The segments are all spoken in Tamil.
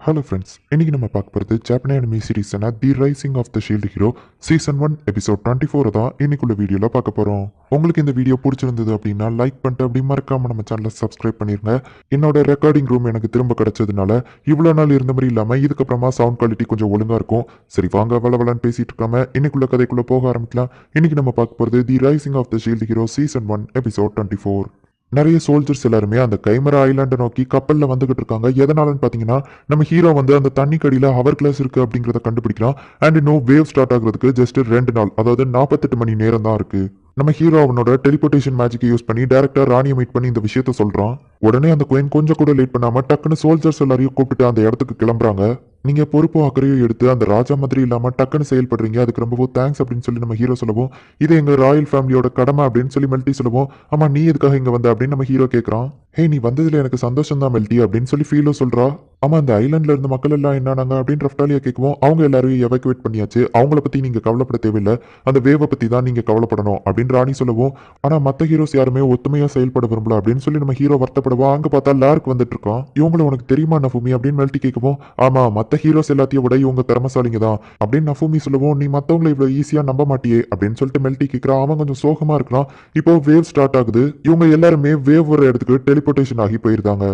ஹலோ ஃப்ரெண்ட்ஸ் இன்னைக்கு நம்ம பார்க்க போகிறது Japanese anime சீரீஸான the rising of the shield hero season one episode twenty four தான் இன்னைக்குள்ள வீடியோவில் பார்க்க போகிறோம் உங்களுக்கு இந்த வீடியோ பிடிச்சிருந்தது அப்படின்னா லைக் பண்ணிட்டு அப்படி மறக்காமல் நம்ம சேனலை சப்ஸ்கிரைப் பண்ணிருங்க. என்னோட ரெக்கார்டிங் ரூம் எனக்கு திரும்ப கிடச்சதுனால இவ்வளோ நாள் இருந்த மாதிரி இல்லாமல் இதுக்கப்புறமா சவுண்ட் குவாலிட்டி கொஞ்சம் ஒழுங்காக இருக்கும். சரி வாங்க வளவலன்னு பேசிட்டு இருக்காம இன்னைக்குள்ள கதைக்குள்ள போக ஆரம்பிக்கலாம். இன்னைக்கு நம்ம பார்க்க போகிறது the rising of the shield hero season one episode twenty four நிறைய சோல்ஜர்ஸ் எல்லாருமே அந்த கைமரா ஐலாண்டை நோக்கி கப்பல்ல வந்துகிட்டு இருக்காங்க. எதனாலன்னு பார்த்தீங்கன்னா நம்ம ஹீரோ வந்து அந்த தண்ணி கடியில் ஹவர் கிளாஸ் இருக்குது அப்படிங்கிறத கண்டுபிடிக்கலாம். அண்ட் இன்னும் வேவ் ஸ்டார்ட் ஆகுறதுக்கு ஜஸ்ட் ரெண்டு நாள் அதாவது நாற்பத்தெட்டு மணி நேரம் தான் இருக்குது நம்ம ஹீரோ அவனோட டெலிபோர்டேஷன் மேஜிக்கை யூஸ் பண்ணி டேரக்டாக ராணியை மீட் பண்ணி இந்த விஷயத்த சொல்கிறான் உடனே அந்த குயின் கொஞ்சம் கூட லேட் பண்ணாம டக்குன்னு சோல்ஜர்ஸ் எல்லாரையும் கூப்பிட்டு அந்த இடத்துக்கு கிளம்புறாங்க. நீங்க பொறுப்பும் அக்கறையும் எடுத்து அந்த ராஜா மாதிரி இல்லாம டக்குன்னு செயல்படுறீங்க. அதுக்கு ரொம்பவும் தேங்க்ஸ் அப்படின்னு சொல்லி நம்ம ஹீரோ சொல்லுவோம் இது எங்க ராயல் ஃபேமிலியோட கடமை அப்படின்னு சொல்லி மெல்டி சொல்லுவோம் ஆமா நீ எதுக்காக இங்க வந்த? அப்படின்னு நம்ம ஹீரோ கேக்குறான். ஹே நீ வந்ததுல எனக்கு சந்தோஷம் தான் மெல்டி அப்படின்னு சொல்லி ஃபீலோ சொல்றா. ஆமா அந்த ஐலாண்ட்ல இருந்த மக்கள் எல்லாம் என்னன்னாங்க? அப்படின்னு ரஃப்டாலியா கேட்குவோம் அவங்க எல்லாரையும் எவாக்குவேட் பண்ணியாச்சு. அவங்கள பத்தி நீங்க கவலைப்பட தேவையில்லை. அந்த வேவை பத்தி தான் நீங்க கவலைப்படணும் அப்படின்னு ராணி சொல்லவும். ஆனா மத்த ஹீரோஸ் யாருமே ஒத்துமையா செயல்பட விரும்பல அப்படின்னு சொல்லி நம்ம ஹீரோ வருத்தப்படுவோம் அங்க பார்த்தா லார்க் வந்துட்டு இருக்கோம் இவங்களும் உனக்கு தெரியுமா நஃபுமி? அப்படின்னு மெல்டி கேட்கவும் ஆமா மத்த ஹீரோஸ் எல்லாத்தையும் விட இவங்க திறமசாலிங்க தான். அப்படின்னு நஃபுமி சொல்லுவோம் நீ மத்தவங்களை இவ்வளவு ஈஸியா நம்ப மாட்டியே? அப்படின்னு சொல்லிட்டு மெல்டி கேட்கிறான். அவன் கொஞ்சம் சோகமா இருக்கலாம் இப்போ வேவ் ஸ்டார்ட் ஆகுது. இவங்க எல்லாருமே வேவ் வர இடத்துக்கு டெலிபோர்டேஷன் ஆகி போயிருந்தாங்க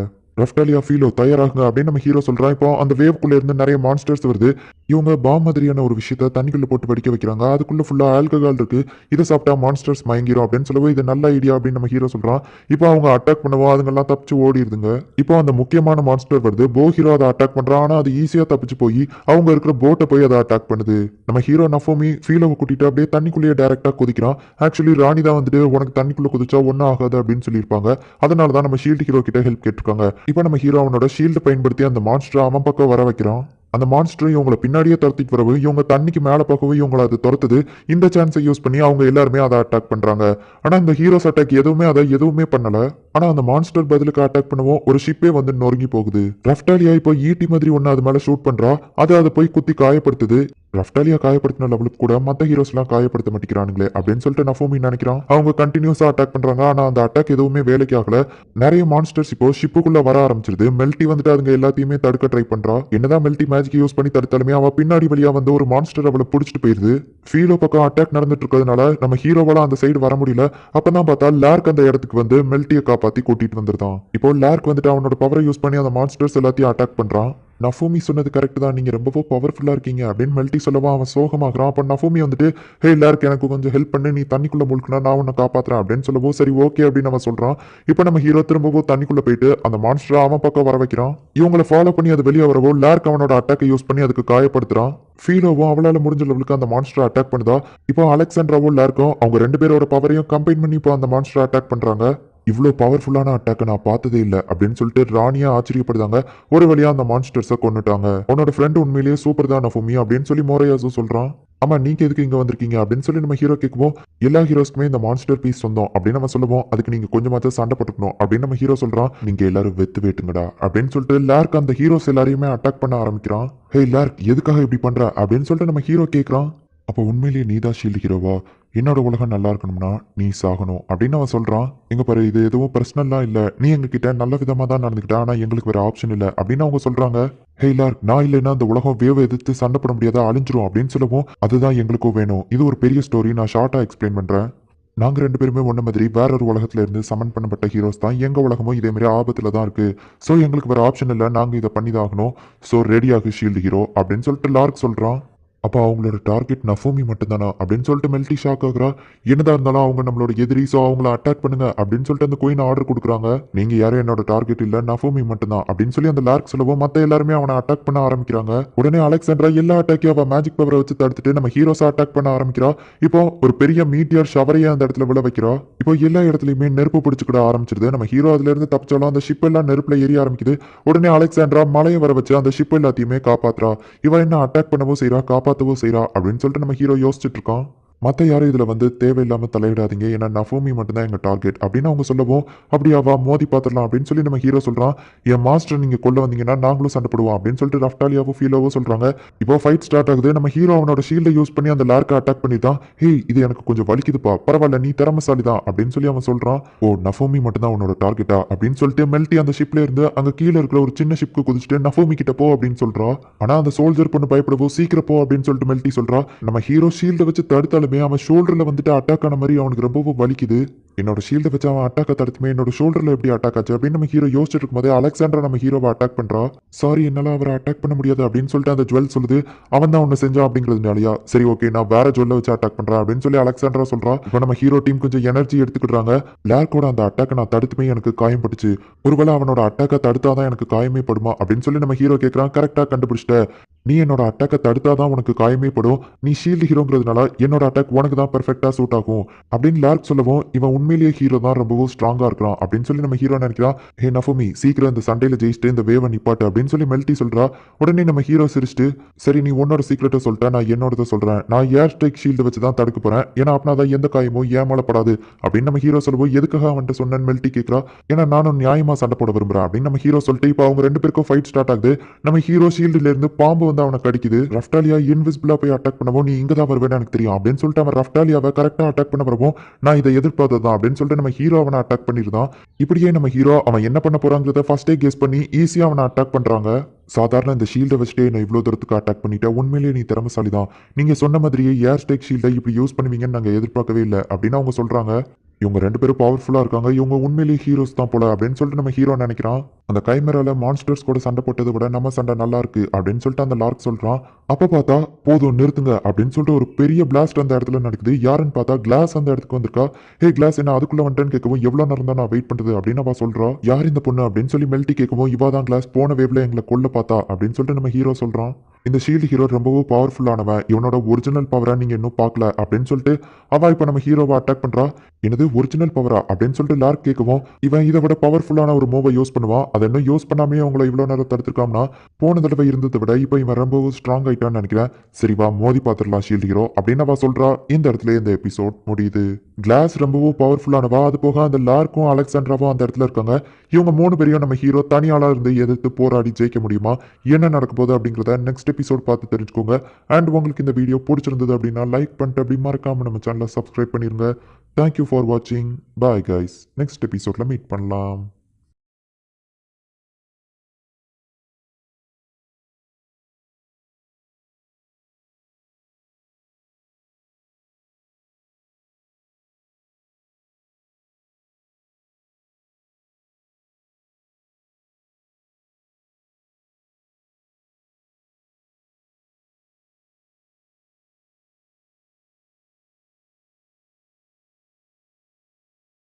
ரஃப்டாலியா ஃபீலோ தயாராகுங்க அப்படின்னு நம்ம ஹீரோ சொல்றான். இப்போ அந்த வேவ்க்குள்ள இருந்து நிறைய மான்ஸ்டர்ஸ் வருது. இவங்க பாம் மாதிரியான ஒரு விஷயத்த தண்ணிக்குள்ள போட்டு படிக்க வைக்கிறாங்க. அதுக்குள்ள ஃபுல்லா ஆல்கஹால் இருக்கு. இதை சாப்பிட்டா மான்ஸ்டர்ஸ் மயங்கிரும் அப்படின்னு சொல்லவும் இது நல்ல ஐடியா அப்படின்னு நம்ம ஹீரோ சொல்றான். இப்போ அவங்க அட்டாக் பண்ணவோ அதுங்கெல்லாம் தப்பிச்சு ஓடிடுதுங்க. இப்போ அந்த முக்கியமான மான்ஸ்டர் வருது. போ ஹீரோ அதை அட்டாக் பண்றான். ஆனா அது ஈஸியா தப்பிச்சு போய் அவங்க இருக்கிற போட்டை போய் அதை அட்டாக் பண்ணுது. நம்ம ஹீரோ நஃபோமி ஃபீலோவை கூட்டிட்டு அப்படியே தண்ணிக்குள்ளேயே டேரக்டா குதிக்கிறான். ஆக்சுவலி ராணி தான் வந்துட்டு உனக்கு தண்ணிக்குள்ள குதிச்சா ஒன்றும் ஆகாது அப்படின்னு சொல்லியிருப்பாங்க. அதனால தான் நம்ம ஷீல்டு ஹீரோ கிட்ட ஹெல்ப் கேட்டிருக்காங்க. இப்போ நம்ம ஹீரோ அவனோட ஷீல்டு பயன்படுத்தி அந்த மான்ஸ்டர் அவன் பக்கம் வர வைக்கிறான். அந்த மான்ஸ்டர் இவங்களை பின்னாடியே துரத்திட்டு வரவு இவங்க தண்ணிக்கு மேலே பார்க்கவே இவங்களை அது துரத்துது. இந்த சான்ஸை யூஸ் பண்ணி அவங்க எல்லாருமே அதை அட்டாக் பண்ணுறாங்க ஆனால் இந்த ஹீரோஸ் அட்டாக் எதுவுமே அதை எதுவுமே பண்ணலை. ஆனா அந்த மான்ஸ்டர் பதிலுக்கு அட்டாக் பண்ணுவோம். ஒரு ஷிப்பே வந்து நொறுங்கி போகுது. ரஃப்டாலியா இப்போ ஈட்டி மாதிரி ஒன்று அது மேலே ஷூட் பண்றா? அது அதை போய் குத்தி காயப்படுத்துது. ரஃப்டாலியா காயப்படுத்தின லெவலுக்கு கூட மற்ற ஹீரோஸ்லாம் காயப்படுத்த மாட்டேங்கிறானுங்களே அப்படின்னு சொல்லிட்டு நஃபோமி நினைக்கிறான்? அவங்க கண்டினியூஸா அட்டாக் பண்றாங்க. ஆனா அந்த அட்டாக் எதுவுமே வேலைக்கு ஆகல. நிறைய மான்ஸ்டர்ஸ் இப்போ ஷிப்புக்குள்ள வர ஆரம்பிச்சிருது. மெல்டி வந்துட்டு அதுங்க எல்லாத்தையுமே தடுக்க ட்ரை பண்றா. என்னதான் மெல்டி மேஜிக் யூஸ் பண்ணி தடுத்தாலுமே அவ பின்னாடி வழியா வந்து ஒரு மான்ஸ்டர் அவளை பிடிச்சிட்டு போயிருது. ஃபீலோ பக்கம் அட்டாக் நடந்துட்டு இருக்கிறதுனால நம்ம ஹீரோவால அந்த சைடு வர முடியல. அப்பதான் பார்த்தா லார்க் அந்த இடத்துக்கு வந்து மெல்ட்டியை காப்பாத்தி கூட்டிட்டு வந்துருதான். இப்போ லார்க் வந்துட்டு அவனோட பவரை யூஸ் பண்ணி அந்த மான்ஸ்டர்ஸ் எல்லாத்தையும் அட்டாக் பண்றான். நஃபூமி சொன்னது கரெக்ட் தான். நீங்க ரொம்பவோ பவர்ஃபுல்லா இருக்கீங்க அப்படின்னு மெல்டி சொல்லவா அவன் சோகமாகறான். அப்ப நஃபூமி வந்துட்டு ஹே எல்லாருக்கு எனக்கு கொஞ்சம் ஹெல்ப் பண்ணு. நீ தண்ணிக்குள்ள முழுக்கினா நான் உன்னை காப்பாத்துறேன். அப்படின்னு சொல்லவோ சரி ஓகே அப்படின்னு அவன் சொல்றான். இப்போ நம்ம ஹீரோ திரும்பவோ தண்ணிக்குள்ள போயிட்டு அந்த மான்ஸ்டர் அவன் பக்கம் வர வைக்கிறான். இவங்களை ஃபாலோ பண்ணி அது வெளியே வரவோ லார்க் அவனோட அட்டாக்கை யூஸ் பண்ணி அதுக்கு காயப்படுத்துறான். ஃபீலோவும் அவளால முடிஞ்ச லெவலுக்கு அந்த மான்ஸ்டர் அட்டாக் பண்ணுதா. இப்போ அலெக்சாண்ட்ராவும் லார்க்கும் அவங்க ரெண்டு பேரோட பவரையும் கம்பைன் பண்ணி இப்போ அந்த மான்ஸ்டர் அட்டாக் பண்றாங்க. இவ்வளோ பவர்ஃபுல்லான அட்டாக்கை நான் பார்த்ததே இல்லை அப்படின்னு சொல்லிட்டு ராணியா ஆச்சரியப்படுதாங்க. ஒரு வழியா அந்த மான்ஸ்டர்ஸை கொண்டுட்டாங்க உன்னோட ஃப்ரெண்ட் உண்மையிலேயே சூப்பர் தான் நஃபுமி அப்படின்னு சொல்லி மோரையாசும் சொல்றான். ஆமா நீங்க எதுக்கு இங்க வந்திருக்கீங்க அப்படின்னு சொல்லி நம்ம ஹீரோ கேட்குவோம் எல்லா ஹீரோஸ்க்குமே இந்த மான்ஸ்டர் பீஸ் சொந்தம் அப்படின்னு நம்ம சொல்லுவோம். அதுக்கு நீங்க கொஞ்சமாச்சும் சண்டை போட்டுக்கணும் அப்படின்னு நம்ம ஹீரோ சொல்றான். நீங்க எல்லாரும் வெத்து வேட்டுங்கடா அப்படின்னு சொல்லிட்டு லார்க் அந்த ஹீரோஸ் எல்லாரையுமே அட்டாக் பண்ண ஆரம்பிக்கிறான். ஹே லார்க் எதுக்காக இப்படி பண்ற? அப்படின்னு சொல்லிட்டு நம்ம ஹீரோ கேட்கறான் அப்போ உண்மையிலேயே நீதா ஷீல்டு ஹீரோவா என்னோட உலகம் நல்லா இருக்கணும்னா நீ சாகணும் அப்படின்னு அவன் சொல்கிறான் எங்கள் பாரு இது எதுவும் பர்சனலாக இல்லை. நீ எங்ககிட்ட நல்ல விதமாக தான் நடந்துக்கிட்ட ஆனால் எங்களுக்கு வேறு ஆப்ஷன் இல்லை அப்படின்னு அவங்க சொல்கிறாங்க ஹே லார்க் நான் இல்லைன்னா அந்த உலகம் வேவ் எதிர்த்து சண்டை போட முடியாதா? அழிஞ்சிரும் அப்படின்னு சொல்லவும் அதுதான் எங்களுக்கும் வேணும். இது ஒரு பெரிய ஸ்டோரி நான் ஷார்ட்டாக எக்ஸ்பிளைன் பண்ணுறேன் நாங்கள் ரெண்டு பேருமே ஒன்ன மாதிரி வேற ஒரு உலகத்துல இருந்து சமன் பண்ணப்பட்ட ஹீரோஸ் தான். எங்கள் உலகமும் இதே மாதிரி ஆபத்தில் தான் இருக்கு. ஸோ எங்களுக்கு வேற ஆப்ஷன் இல்லை. நாங்கள் இதை பண்ணி தான் ஆகணும். ஸோ ரெடி ஆகு ஷீல்டு ஹீரோ அப்படின்னு சொல்லிட்டு லார்க் சொல்கிறான் அப்போ அவங்களோட டார்கெட் நஃபூமி மட்டும்தானா? அப்படின்னு சொல்லிட்டு மெல்டி ஷாக் ஆகுறா. என்னதான் இருந்தாலும் அவங்க நம்மளோட எதிரி ஸோ அவங்கள அட்டாக் பண்ணுங்க அப்படின்னு சொல்லிட்டு அந்த கோயின் ஆர்டர் கொடுக்குறாங்க. நீங்க யாரும் என்னோட டார்கெட் இல்ல நஃபூமி மட்டும்தான் அப்படின்னு சொல்லி அந்த லார்க் சொல்லவும் மத்த எல்லாருமே அவனை அட்டாக் பண்ண ஆரம்பிக்கிறாங்க. உடனே அலெக்சாண்ட்ரா எல்லா அட்டாக்கையும் அவன் மேஜிக் பவரை வச்சு தடுத்துட்டு நம்ம ஹீரோஸை அட்டாக் பண்ண ஆரம்பிக்கிறா. இப்போ ஒரு பெரிய மீட்டியர் ஷவரையே அந்த இடத்துல விழ வைக்கிறா. இப்போ எல்லா இடத்துலயுமே நெருப்பு பிடிச்சிக்கிட ஆரம்பிச்சிருது. நம்ம ஹீரோ அதுல இருந்து தப்பிச்சாலும் அந்த ஷிப் எல்லாம் நெருப்புல எரிய ஆரம்பிக்குது. உடனே அலெக்சாண்ட்ரா மலையை வர வச்சு அந்த ஷிப் எல்லாத்தையுமே காப்பாத்துறா. இவன் என்ன அட்டாக் பண்ணவும் செய்றா காப்பாத்தவும் செய்றா அப்படின்னு சொல்லிட்டு நம்ம ஹீரோ யோசிச்சுட்டு இருக்கோம். மற்ற யாரும் இதில் வந்து தேவையில்லாமல் தலையிடாதீங்க. ஏன்னா நஃபோமி மட்டும்தான் எங்கள் டார்கெட் அப்படின்னு அவங்க சொல்லவும் அப்படியாவா மோதி பார்த்துடலாம் அப்படின்னு சொல்லி நம்ம ஹீரோ சொல்கிறான் என் மாஸ்டர் நீங்கள் கொள்ள வந்தீங்கன்னா நாங்களும் சண்டை போடுவோம். அப்படின்னு சொல்லிட்டு ரஃப்டாலியாவோ ஃபீலாவோ சொல்கிறாங்க இப்போ ஃபைட் ஸ்டார்ட் ஆகுது. நம்ம ஹீரோ அவனோட ஷீல்டை யூஸ் பண்ணி அந்த லார்க்கை அட்டாக் பண்ணி தான் ஹே இது எனக்கு கொஞ்சம் வலிக்குதுப்பா. பரவாயில்ல நீ திறமசாலி தான் அப்படின்னு சொல்லி அவன் சொல்கிறான் ஓ நஃபோமி மட்டும்தான் உன்னோட டார்கெட்டா அப்படின்னு சொல்லிட்டு மெல்ட்டி அந்த ஷிப்ல இருந்து அங்கே கீழே இருக்கிற ஒரு சின்ன ஷிப்க்கு குதிச்சுட்டு நஃபோமி கிட்ட போ அப்படின்னு சொல்றா. ஆனா அந்த சோல்ஜர் பொண்ணு பயப்படவோ சீக்கிரம் போ அப்படின்னு சொல்லிட்டு மெல்ட்டி சொல்றா. நம்ம ஹீரோ ஷீல்டை வச்சு தடுத்தாலுமே அவன் ஷோல்டரில் வந்துட்டு அட்டாக் ஆன மாதிரி அவனுக்கு ரொம்பவும் வலிக்குது. என்னோட ஷீல்டை வச்சு அவன் அட்டாக்க தடுத்துமே என்னோட ஷோல்டர்ல எப்படி அட்டாக் ஆச்சு அப்படின்னு நம்ம ஹீரோ யோசிச்சுட்டு இருக்கும்போது அலெக்சாண்டரா நம்ம ஹீரோவை அட்டாக் பண்றா. சாரி என்னால அவரை அட்டாக் பண்ண முடியாது அப்படின்னு சொல்லிட்டு அந்த ஜுவல் சொல்லுது. அவன் தான் ஒன்று செஞ்சான் அப்படிங்கிறதுனாலயா? சரி ஓகே நான் வேற ஜுவல்ல வச்சு அட்டாக் பண்றேன் அப்படின்னு சொல்லி அலெக்சாண்டரா சொல்றா. இப்போ நம்ம ஹீரோ டீம் கொஞ்சம் எனர்ஜி எடுத்துக்கிட்டாங்க லேர்க்கோட அந்த அட்டாக்கை நான் தடுத்துமே எனக்கு காயம் பட்டுச்சு. ஒருவேளை அவனோட அட்டாக்கை தடுத்தாதான் எனக்கு காயமே படுமா அப்படின்னு சொல்லி நம்ம ஹீரோ கேட்கறான் கரெக்டா கண்டுபிடிச்சிட்ட. நீ என்னோட அட்டாக்கை தடுத்தாதான் உனக்கு காயமே படும். நீ ஷீல்டு ஹீரோங்கிறதுனால என்னோட அட்டாக் உனக்கு தான் பெர்ஃபெக்டா சூட் ஆகும் அப்படின்னு லேர்க் சொல்லவும் இவன் உண்மையிலேயே ஹீரோ தான் ரொம்பவும் ஸ்ட்ராங்கா இருக்கிறான் அப்படின்னு சொல்லி நம்ம ஹீரோ நினைக்கிறான் ஹே நஃபுமி சீக்கிரம் இந்த சண்டையில ஜெயிச்சுட்டு இந்த வேவை நிப்பாட்டு அப்படின்னு சொல்லி மெல்ட்டி சொல்றா. உடனே நம்ம ஹீரோ சிரிச்சுட்டு சரி நீ உன்னோட சீக்கிரட்டை சொல்லிட்ட நான் என்னோடத சொல்றேன். நான் ஏர் ஸ்ட்ரைக் ஷீல்டு வச்சு தான் தடுக்க போறேன். ஏன்னா அப்படின்னா தான் எந்த காயமும் ஏமாளப்படாது அப்படின்னு நம்ம ஹீரோ சொல்லுவோம் எதுக்காக அவன்கிட்ட சொன்னேன்னு மெல்ட்டி கேட்கிறா ஏன்னா நானும் நியாயமா சண்டை போட விரும்புறேன் அப்படின்னு நம்ம ஹீரோ சொல்லிட்டு இப்போ அவங்க ரெண்டு பேருக்கும் ஃபைட் ஸ்டார்ட் ஆகுது. நம்ம ஹீரோ ஷீல்டுல இருந்து பாம்பு வந்து அவனை கடிக்குது. ரஃப்டாலியா இன்விசிபிளா போய் அட்டாக் பண்ணவும் நீ இங்க தான் வருவேன்னு எனக்கு தெரியும் அப்படின்னு சொல்லிட்டு அவன் ரஃப்டாலியாவை கரெக்டா அட்டாக் பண்ண வரவும் நான் இதை எதிர்பார்த்ததான் அப்படின்னு சொல்லிட்டு நம்ம ஹீரோ அவனை அட்டாக் பண்ணிருந்தான். இப்படியே நம்ம ஹீரோ அவன் என்ன பண்ண போறாங்கிறத ஃபர்ஸ்டே கெஸ் பண்ணி ஈஸியா அவனை அட்டாக் பண்றாங்க. சாதாரண இந்த ஷீல்டை வச்சுட்டே நான் இவ்வளோ தூரத்துக்கு அட்டாக் பண்ணிட்டேன் உண்மையிலேயே நீ திறமசாலி தான் நீங்கள் சொன்ன மாதிரியே ஏர் ஸ்டேக் ஷீல்டை இப்படி யூஸ் பண்ணுவீங்கன்னு நாங்கள் எதிர்பார்க்கவே இல்லை அப்படின்னு அவங்க சொல்கிறாங்க இவங்க ரெண்டு பேரும் பவர்ஃபுல்லாக இருக்காங்க. இவங்க உண்மையிலேயே ஹீரோஸ் தான் போல அப்படின்னு சொல்லிட்டு நம்ம ஹீரோ நினைக்கிறான். அந்த கைமரால மான்ஸ்டர்ஸ் கூட சண்டை போட்டதை விட நம்ம சண்டை நல்லா இருக்கு அப்படின்னு சொல்லிட்டு அந்த லார்க் சொல்கிறான் அப்போ பார்த்தா போதும் நிறுத்துங்க அப்படின்னு சொல்லிட்டு ஒரு பெரிய பிளாஸ்ட் அந்த இடத்துல நடக்குது. யாருன்னு பார்த்தா கிளாஸ் அந்த இடத்துக்கு வந்திருக்கா? ஹே கிளாஸ் என்ன அதுக்குள்ள வந்துட்டேன்னு கேட்கவும் எவ்வளோ நேரம் தான் நான் வெயிட் பண்ணுறது அப்படின்னு அவ சொல்றா. யார் இந்த பொண்ணு? அப்படின்னு சொல்லி மெல்ட்டி கேட்கவும் இவா தான் கிளாஸ் போன வேவ்ல எங்களை கொல்ல பார்த்தா அப்படின்னு சொல்லிட்டு நம்ம ஹீரோ சொல்றான். இந்த ஷீல்டு ஹீரோ ரொம்பவும் பவர்ஃபுல்லானவன் இவனோட ஒரிஜினல் பவரை நீங்க இன்னும் பார்க்கல அப்படின்னு சொல்லிட்டு அவள் இப்போ நம்ம ஹீரோவை அட்டாக் பண்றா? எனது ஒரிஜினல் பவரா அப்படின்னு சொல்லிட்டு லார்க் கேட்கவும் இவன் இதை விட பவர்ஃபுல்லான ஒரு மூவை யூஸ் பண்ணுவான். அதை இன்னும் யூஸ் பண்ணாமே அவங்கள இவ்வளோ நேரம் தடுத்துருக்காம்னா போன தடவை இருந்ததை விட இப்போ இவன் ரொம்பவும் ஸ்ட்ராங் ஆயிட்டான்னு நினைக்கிறேன். சரி வா மோதி பார்த்துடலாம் ஷீல்டு ஹீரோ அப்படின்னு அவ சொல்றா. இந்த இடத்துல இந்த எபிசோட் முடியுது. கிளாஸ் ரொம்பவும் பவர்ஃபுல்லானவா அது போக அந்த லார்க்கும் அலெக்சாண்ட்ராவும் அந்த இடத்துல இருக்காங்க. இவங்க மூணு பேரையும் நம்ம ஹீரோ தனியாளா இருந்து எதிர்த்து போராடி ஜெயிக்க முடியுமா? என்ன நடக்க போகுது அப்படிங்கிறத நெக்ஸ்ட் எபிசோட் பார்த்து தெரிஞ்சுக்கோங்க. அண்ட் உங்களுக்கு இந்த வீடியோ பிடிச்சிருந்தது அப்படின்னா லைக் பண்ணிட்டு அப்படி மறக்காம நம்ம சேனலை சப்ஸ்கிரைப் பண்ணிருங்க. தேங்க்யூ ஃபார் வாட்சிங் பாய் கைஸ் நெக்ஸ்ட் எபிசோட்ல மீட் பண்ணலாம்.